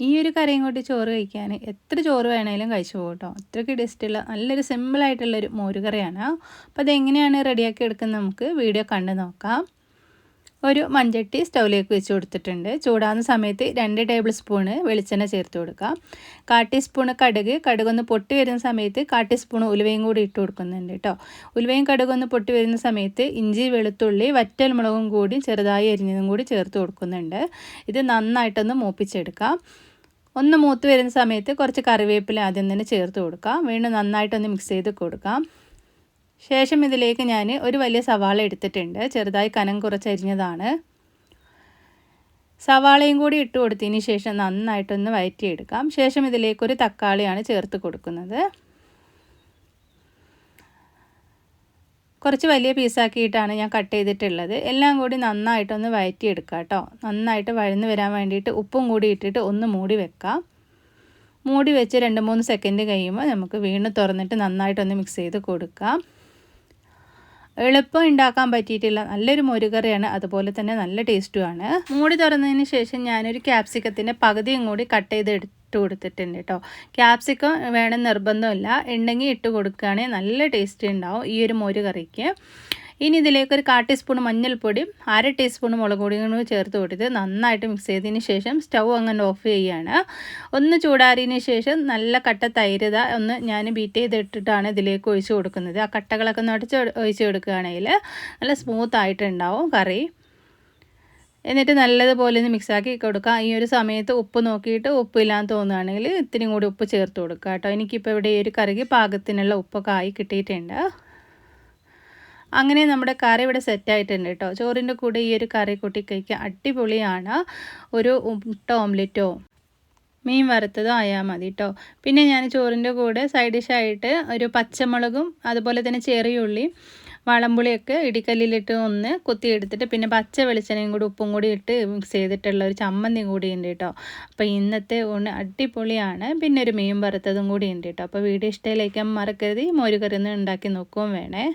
ഈ ഒരു കറിയും കൂട്ടി ചോറ് കഴിക്കാൻ എത്ര ചോറ് വേണേലും കഴിച്ചു പോകും കേട്ടോ. അത്രയ്ക്ക് ടേസ്റ്റുള്ള നല്ലൊരു സിമ്പിളായിട്ടുള്ളൊരു മോരുകറിയാണ്. അപ്പോൾ അതെങ്ങനെയാണ് റെഡിയാക്കി എടുക്കുന്നത് നമുക്ക് വീഡിയോ കണ്ടു നോക്കാം. ഒരു മൺചട്ടി സ്റ്റൗവിലേക്ക് വെച്ച് കൊടുത്തിട്ടുണ്ട്. ചൂടാകുന്ന സമയത്ത് രണ്ട് ടേബിൾ സ്പൂണ് വെളിച്ചെണ്ണ ചേർത്ത് കൊടുക്കാം. കാ ടീസ്പൂണ് കടുക് കടുകൊന്ന് പൊട്ടി വരുന്ന സമയത്ത് കാ ടീസ്പൂൺ ഉലുവയും കൂടി ഇട്ട് കൊടുക്കുന്നുണ്ട് കേട്ടോ ഉലുവയും കടുകൊന്ന് പൊട്ടി വരുന്ന സമയത്ത് ഇഞ്ചി വെളുത്തുള്ളി വറ്റൽ മുളകും കൂടി ചെറുതായി അരിഞ്ഞതും കൂടി ചേർത്ത് കൊടുക്കുന്നുണ്ട്. ഇത് നന്നായിട്ടൊന്ന് മൂപ്പിച്ചെടുക്കാം. ഒന്ന് മൂത്ത് വരുന്ന സമയത്ത് കുറച്ച് കറിവേപ്പില ആദ്യം തന്നെ ചേർത്ത് കൊടുക്കാം. വീണ്ടും നന്നായിട്ടൊന്ന് മിക്സ് ചെയ്ത് കൊടുക്കാം. ശേഷം ഇതിലേക്ക് ഞാൻ ഒരു വലിയ സവാള എടുത്തിട്ടുണ്ട്. ചെറുതായി കനം കുറച്ചരിഞ്ഞതാണ്. സവാളയും കൂടി ഇട്ട് കൊടുത്തതിന് ശേഷം നന്നായിട്ടൊന്ന് വയറ്റിയെടുക്കാം. ശേഷം ഇതിലേക്കൊരു തക്കാളിയാണ് ചേർത്ത് കൊടുക്കുന്നത്. കുറച്ച് വലിയ പീസാക്കിയിട്ടാണ് ഞാൻ കട്ട് ചെയ്തിട്ടുള്ളത്. എല്ലാം കൂടി നന്നായിട്ടൊന്ന് വയറ്റിയെടുക്കുക കേട്ടോ. നന്നായിട്ട് വഴന്ന് വരാൻ വേണ്ടിയിട്ട് ഉപ്പും കൂടി ഇട്ടിട്ട് ഒന്ന് മൂടി വെക്കാം. മൂടി വെച്ച് രണ്ട് മൂന്ന് സെക്കൻഡ് കഴിയുമ്പോൾ നമുക്ക് വീണ്ടും തുറന്നിട്ട് നന്നായിട്ടൊന്ന് മിക്സ് ചെയ്ത് കൊടുക്കാം. എളുപ്പം ഉണ്ടാക്കാൻ പറ്റിയിട്ടില്ല നല്ലൊരു മുരുകറിയാണ്. അതുപോലെ തന്നെ നല്ല ടേസ്റ്റുമാണ് മൂടി തുറന്നതിന് ശേഷം ഞാനൊരു ക്യാപ്സിക്കത്തിന്റെ പകുതിയും കൂടി കട്ട് ചെയ്ത് ഇട്ട് കൊടുത്തിട്ടുണ്ട് കേട്ടോ ക്യാപ്സിക്കം വേണം നിർബന്ധമില്ല ഉണ്ടെങ്കിൽ ഇട്ട് കൊടുക്കുകയാണെങ്കിൽ നല്ല ടേസ്റ്റ് ഉണ്ടാവും ഈ ഒരു മോര് കറിക്ക് ഇനി ഇതിലേക്ക് ഒരു കാ ടീസ്പൂൺ മഞ്ഞൾപ്പൊടി അര ടീസ്പൂൺ മുളക് പൊടിയും കൂടി ചേർത്ത് കൊടുത്ത് നന്നായിട്ട് മിക്സ് ചെയ്തതിന് ശേഷം സ്റ്റൗ അങ്ങനെ ഓഫ് ചെയ്യുകയാണ്. ഒന്ന് ചൂടാറിയതിന് ശേഷം നല്ല കട്ട തൈരത ഒന്ന് ഞാൻ ബീറ്റ് ചെയ്തിട്ടിട്ടാണ് ഇതിലേക്ക് ഒഴിച്ച് കൊടുക്കുന്നത്. ആ കട്ടകളൊക്കെ ഒന്ന് അടിച്ച് ഒഴിച്ച് കൊടുക്കുകയാണെങ്കിൽ നല്ല സ്മൂത്ത് ആയിട്ടുണ്ടാവും കറി. എന്നിട്ട് നല്ലതുപോലെ ഒന്ന് മിക്സാക്കി കൊടുക്കുക ഈ ഒരു സമയത്ത് ഉപ്പ് നോക്കിയിട്ട് ഉപ്പില്ലാന്ന് തോന്നുകയാണെങ്കിൽ ഇത്തിരി കൂടി ഉപ്പ് ചേർത്ത് കൊടുക്കുക കേട്ടോ. എനിക്കിപ്പോൾ ഇവിടെ ഈ ഒരു കറിക്ക് പാകത്തിനുള്ള ഉപ്പൊക്കെ ആയി കിട്ടിയിട്ടുണ്ട്. അങ്ങനെ നമ്മുടെ കറി ഇവിടെ സെറ്റ് ആയിട്ടുണ്ട് കേട്ടോ ചോറിന്റെ കൂടെ ഈ ഒരു കറി കൂട്ടി കഴിക്കുക അടിപൊളിയാണ്. ഒരു മുട്ട ഓംലെറ്റോ മീൻ വറുത്തതോ ആയാൽ മതി കേട്ടോ പിന്നെ ഞാൻ ചോറിന്റെ കൂടെ സൈഡ് ഡിഷായിട്ട് ഒരു പച്ചമുളകും അതുപോലെ തന്നെ ചെറിയ ഉള്ളിയും വളംപുളിയൊക്കെ ഇടിക്കല്ലിലിട്ട് ഒന്ന് കുത്തിയെടുത്തിട്ട് പിന്നെ പച്ച വെളിച്ചെണ്ണയും കൂടി ഉപ്പും കൂടി ഇട്ട് മിക്സ് ചെയ്തിട്ടുള്ള ഒരു ചമ്മന്തി കൂടി ഉണ്ട് കേട്ടോ അപ്പോൾ ഇന്നത്തെ ഊണ് അടിപൊളിയാണ്. പിന്നെ ഒരു മീൻ വറുത്തതും കൂടി ഉണ്ട് കേട്ടോ അപ്പോൾ വീഡിയോ ഇഷ്ടയിലേക്കാൻ മറക്കരുത്. ഈ മോരുകറി ഒന്ന് ഉണ്ടാക്കി നോക്കുകയും വേണേ.